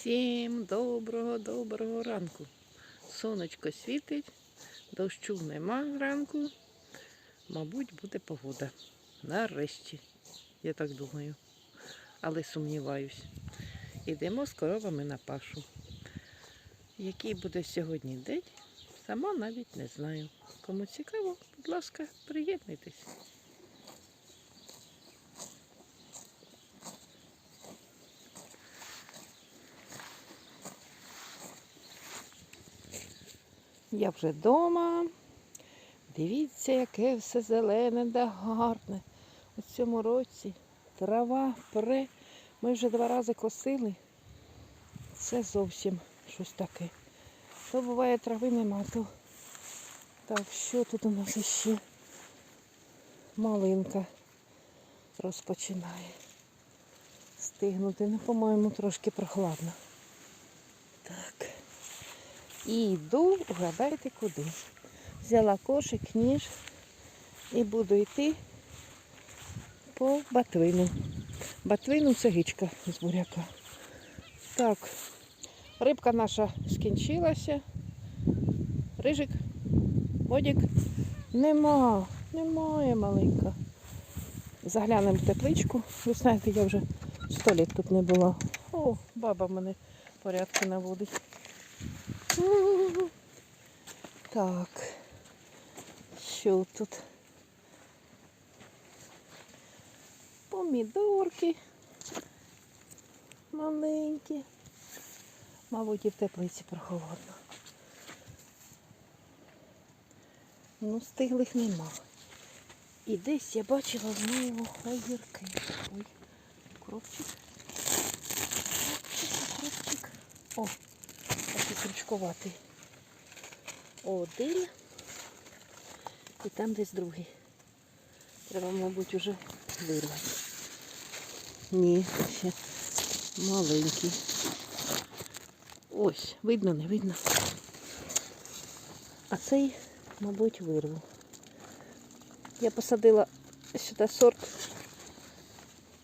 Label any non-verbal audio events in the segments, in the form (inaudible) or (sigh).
Всім доброго, доброго ранку. Сонечко світить, дощу нема зранку. Мабуть, буде погода. Нарешті, я так думаю. Але сумніваюсь. Ідемо з коровами на пашу. Який буде сьогодні день, сама навіть не знаю. Кому цікаво, будь ласка, приєднуйтесь. Я вже вдома. Дивіться, яке все зелене да гарне. У цьому році трава пре. Ми вже два рази косили. Це зовсім щось таке. То буває трави нема, то так, що тут у нас іще? Малинка розпочинає стигнути. Ну, по-моєму, трошки прохладно. Так. І йду, угадайте куди. Взяла кошик, ніж і буду йти по батвину. Батвину це гичка з буряка. Так, рибка наша скінчилася. Рижик, водік. Нема, немає маленька. Заглянемо в тепличку. Ви знаєте, я вже сто літ тут не була. О, баба мене порядки наводить. Так. Що тут? Помідорки маленькі. Мабуть, і в теплиці прохолодно. Ну, стиглих нема. І десь я бачила знову огірки. Ой, кропчик. Кропчик, кропчик. О, такий крючковатий. Один. І там десь другий. Треба, мабуть, уже вирвати. Ні, ще маленький. Ось, видно, не видно. А цей, мабуть, вирву. Я посадила сюди сорт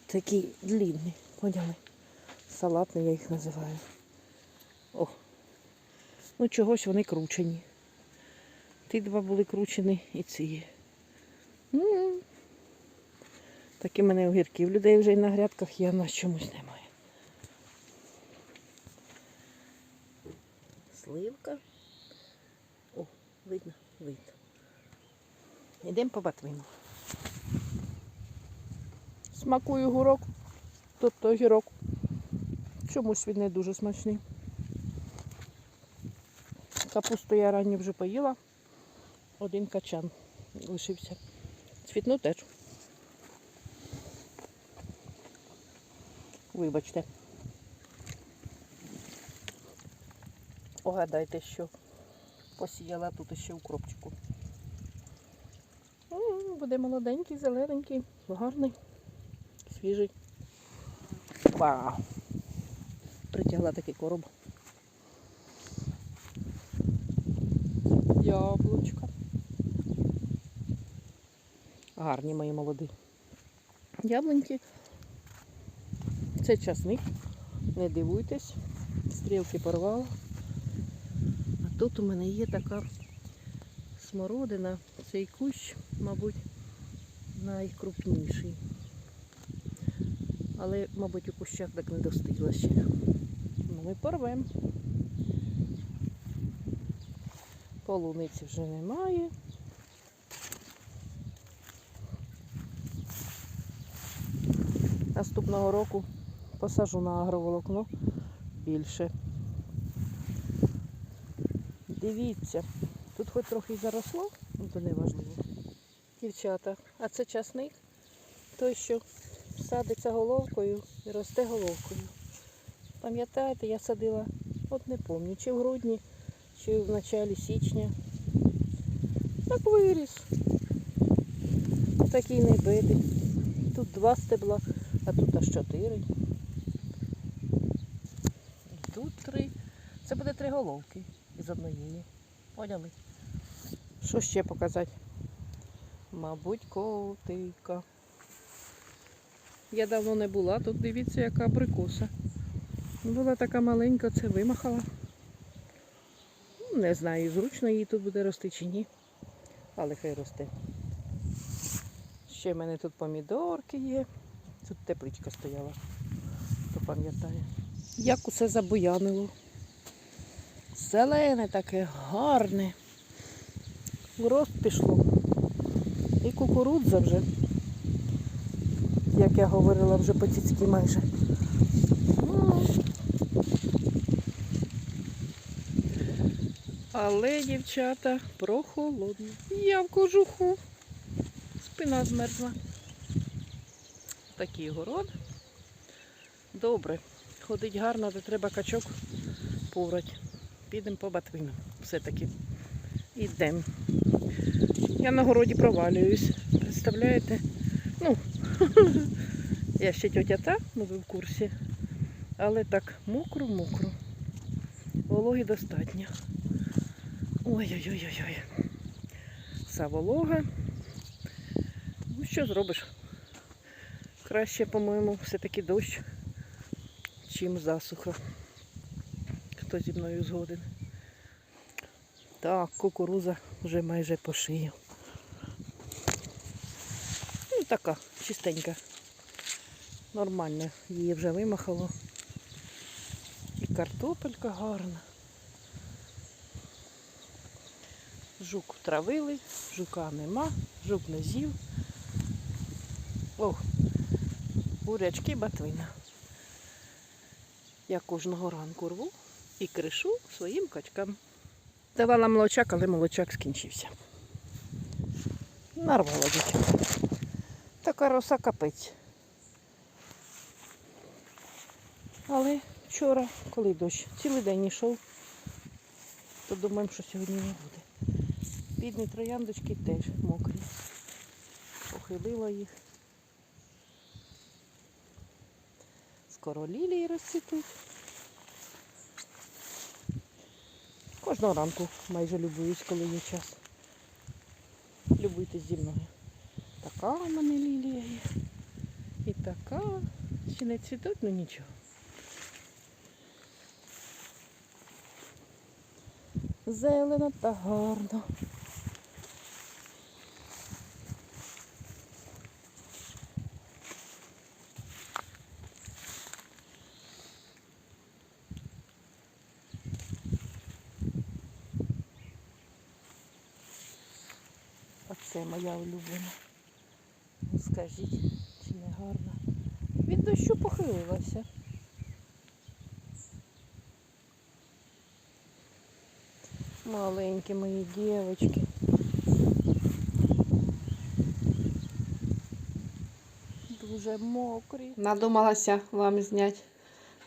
такий длинний, поняли? Салатний я їх називаю. О, ну чогось вони кручені. Ті два були кручені і ці. М. Такі мене огірки. В людей вже і на грядках є, а в нас чомусь немає. Сливка. О, видно, видно. Йдемо по батвину. Смакую гурок, тобто огірок. Чомусь він не дуже смачний. Капусту я ранні вже поїла. Один качан лишився. Цвітну теж. Вибачте. Погадайте, що посіяла тут ще укропчику. М, Буде молоденький, зелененький, гарний, свіжий. Вау! Притягла такий короб. Яблучка. Гарні мої молоді. Яблуньки. Це часник. Не дивуйтесь. Стрілки порвала. А тут у мене є така смородина. Цей кущ, мабуть, найкрупніший. Але, мабуть, у кущах так не достигла ще. Ну, ми порвемо. Полуниці вже немає. Наступного року посажу на агроволокно більше. Дивіться, тут хоч трохи заросло, ну то не важливо. Дівчата, а це часник, той, що садиться головкою і росте головкою. Пам'ятаєте, я садила, от не пам'ятаю, чи в грудні, чи в началі січня. Так виріс. Такий не. Тут два стебла, а тут аж чотири. І тут три. Це буде три головки із однієї. Поняли? Що ще показати? Мабуть, котика. Я давно не була, тут дивіться, яка абрикоса. Була така маленька, це вимахала. Не знаю, зручно їй тут буде рости чи ні. Але хай росте. Ще в мене тут помідорки є. Тут тепличка стояла, хто пам'ятає. Як усе забуянило. Зелене таке, гарне. Рост пішло. І кукурудза вже, як я говорила, вже по цицьки майже. Але, дівчата, прохолодно. Я в кожуху. Спина змерзла. Такий город. Добре. Ходить гарно, то треба качок поврати. Підемо по батвину. Все-таки. Ідемо. Я на городі провалююсь. Представляєте? Ну, (laughs) я ще тьотя та, ну ви в курсі. Але так мокро-мокро. Вологи достатньо. Ой-ой-ой-ой. Вся волога. Ну, що зробиш? Краще, по-моєму, все-таки дощ, чим засуха. Хто зі мною згоден. Так, кукуруза вже майже по шию. Ну, така, чистенька. Нормально, її вже вимахало. І картопелька гарна. Жук втравили, жука нема, жук не з'їв. Ох, бурячки батвина. Я кожного ранку рву і кришу своїм качкам. Давала молочак, але молочак скінчився. Нарвала дівчата. Така роса капець. Але вчора, коли дощ, цілий день йшов, то думаємо, що сьогодні не буде. Бідні трояндочки теж мокрі. Похилила їх. Скоро лілії розцвітуть. Кожного ранку майже любуюсь, коли є час. Любуйтесь зі мною. Така в мене лілія є. І така. Ще не цвітуть, ну нічого. Зелено та гарно. Оце моя улюблена. Ну, Скажіть, чи не гарна? Від дощу похилилася. Маленькі мої дівчатки. Дуже мокрі. Надумалася вам зняти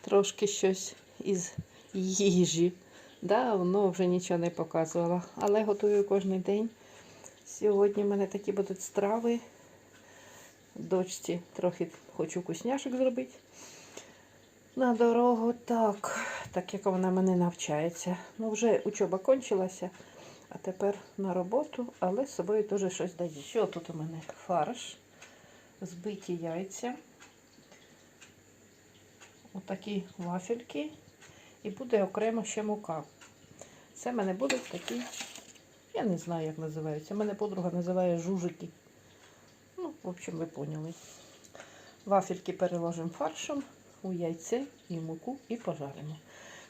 трошки щось із їжі. Да, воно вже нічого не показувало. Але готую кожен день. Сьогодні в мене такі будуть страви. Дочці трохи хочу вкусняшок зробити. На дорогу так, так як вона мене навчається. Ну, вже учоба кончилася, а тепер на роботу, але з собою теж щось дає. Що тут у мене? Фарш, збиті яйця, отакі вафельки і буде окремо ще мука. Це в мене будуть такі, я не знаю, як називаються. Мене подруга називає жужики. Ну, в общем, ви поняли. Вафельки переложимо фаршем у яйце і муку і пожаримо.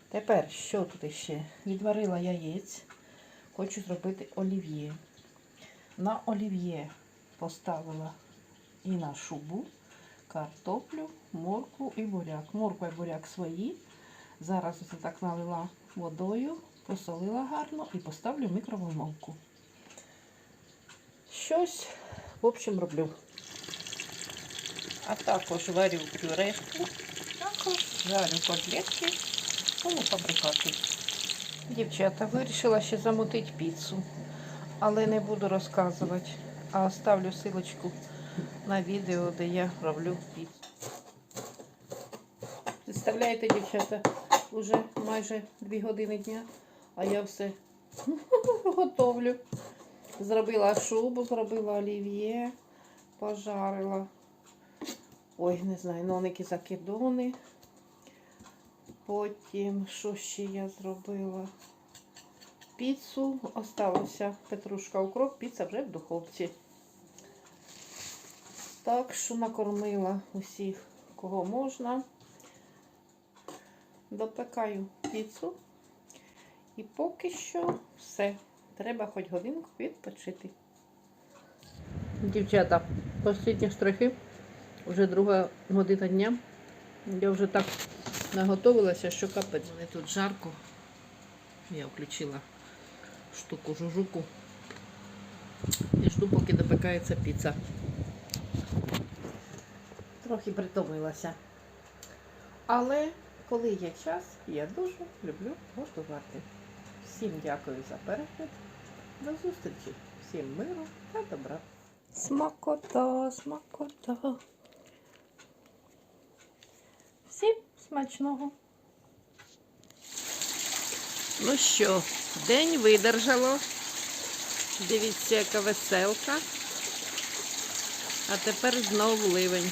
Тепер, що тут ще? Відварила яєць. Хочу зробити олів'є. На олів'є поставила і на шубу, картоплю, морку і буряк. Морква і буряк свої. Зараз ось так налила водою, посолила гарно і поставлю в мікроволновку. Щось, в общем, роблю. А також варю пюрешку, також жарю котлетки, полуфабрикати. Дівчата, вирішила ще замутити піцу, але не буду розказувати, а оставлю силочку на відео, де я роблю піцу. Представляєте, дівчата, вже майже 2 години дня, а я все (laughs) готовлю. Зробила шубу, зробила олів'є, пожарила. Ой, не знаю, ноники закидони. Потім, що ще я зробила? Піцу осталося петрушка укроп, піца вже в духовці. Так що накормила усіх, кого можна. Допекаю піцу. І поки що все. Треба хоч годинку відпочити. Дівчата, останні штрихи. Вже друга година дня. Я вже так наготовилася, що капець. Мені тут жарко. Я включила штуку жужуку. І жду, поки допекається піца. Трохи притомилася. Але коли є час, я дуже люблю готувати. Всім дякую за перегляд. До зустрічі. Всім миру та добра. Смакота, смакота. Всім смачного. Ну що, день видержало. Дивіться, яка веселка. А тепер знову ливень.